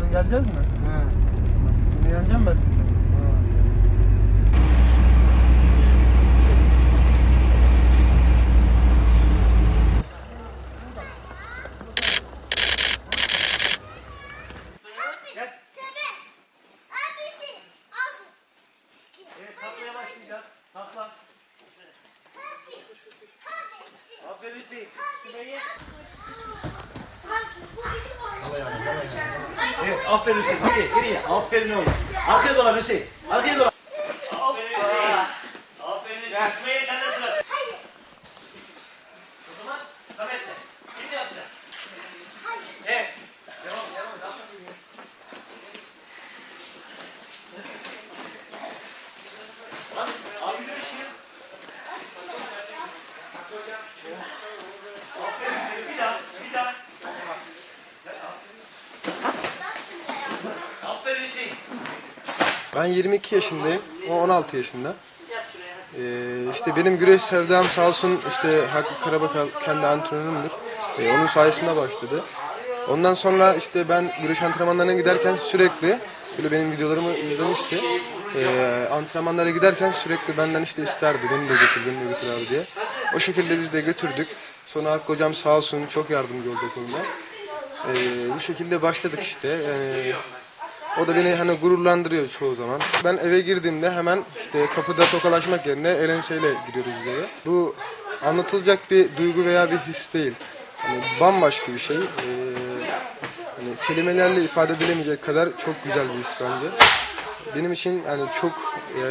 Yarın geleceğiz mi? He. Yine geleceğim belki. Evet taklaya başlayacağız. Aferin Hüseyin. Aferin Hüseyin. Geriye geriye. Aferin oğlum. Arkaya dolan Hüseyin. Arkaya dolan. Aferin Hüseyin. Aferin Hüseyin. Sümeyye sen de sıra. O zaman Samet'le. Kim yapacak? Evet. Devam devam. Lan, Abi yürü şimdi. Aferin bir daha, bir daha. Aferin Hüseyin. Ben 22 yaşındayım. O 16 yaşında. Ee, işte benim güreş sevdam sağ olsun işte Hakkı Karabakal kendi antrenörümdür. Ee, onun sayesinde başladı. Ondan sonra işte ben güreş antrenmanlarına giderken sürekli böyle benim videolarımı izlemişti. Ee, antrenmanlara giderken sürekli benden işte isterdi beni de götür beni de götür abi diye. O şekilde biz de götürdük. Sonra Hakkı hocam sağ olsun çok yardımcı oldu konuda. Ee, bu şekilde başladık işte. Ee, o da beni hani gururlandırıyor çoğu zaman. Ben eve girdiğimde hemen işte kapıda tokalaşmak yerine el enseyle giriyoruz eve. Bu anlatılacak bir duygu veya bir his değil. Hani bambaşka bir şey. Ee, hani kelimelerle ifade edilemeyecek kadar çok güzel bir his bence. Benim için yani çok e,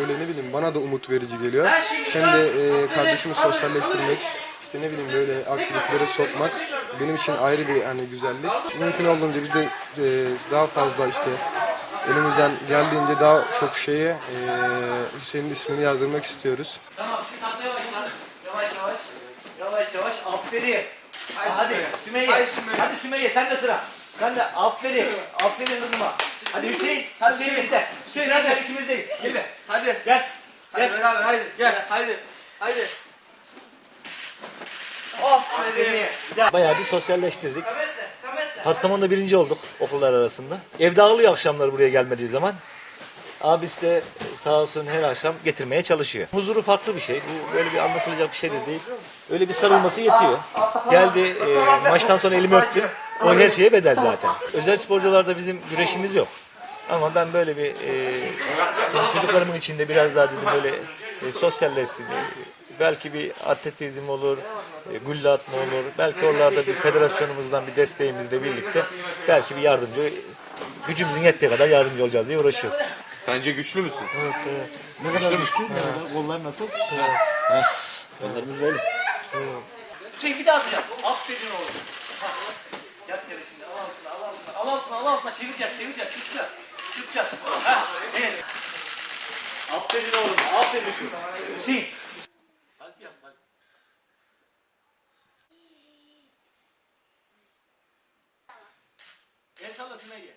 böyle ne bileyim bana da umut verici geliyor. Hem de e, kardeşimi sosyalleştirmek, işte ne bileyim böyle aktivitelere sokmak benim için ayrı bir hani güzellik. Mümkün olduğunca biz de e, daha fazla işte elimizden geldiğince daha çok şeye e, Hüseyin'in ismini yazdırmak istiyoruz. Tamam şimdi taklaya başla. Yavaş yavaş. Yavaş yavaş. Aferin. Hadi, Sümeyye. Hadi Sümeyye. sen de sıra. Sen de aferin. Aferin kızıma. Hadi Hüseyin. Hadi Hüseyin bizde. Hüseyin hadi ikimizdeyiz. Gel be. Hadi. Gel. Hadi Gel. beraber haydi. Gel. Haydi. Haydi. Aferin. Bayağı bir sosyalleştirdik. Kastamonu'da birinci olduk okullar arasında. Evde ağlıyor akşamları buraya gelmediği zaman. Abisi de sağ olsun her akşam getirmeye çalışıyor. Huzuru farklı bir şey. Bu böyle bir anlatılacak bir şey de değil. Öyle bir sarılması yetiyor. Geldi e, maçtan sonra elimi öptü. O her şeye bedel zaten. Özel sporcularda bizim güreşimiz yok. Ama ben böyle bir e, çocuklarımın içinde biraz daha dedim böyle e, sosyalleşsin. e, belki bir atletizm olur, e, gülle atma olur. Belki oralarda bir federasyonumuzdan bir desteğimizle birlikte belki bir yardımcı gücümüzün yettiği kadar yardımcı olacağız diye uğraşıyoruz. Sence güçlü müsün? Ne kadar güçlü? Kollar nasıl? Kollarımız böyle. Hüseyin bir daha atacağız. Aferin oğlum. Ha, Yat yere şimdi. Al altına, al altına, al altına, al altına. Çevireceğiz, çevireceğiz. Çıkacağız. Çıkacağız. Ha, evet. Aferin oğlum. Aferin Hüseyin. El salla Sümeyye.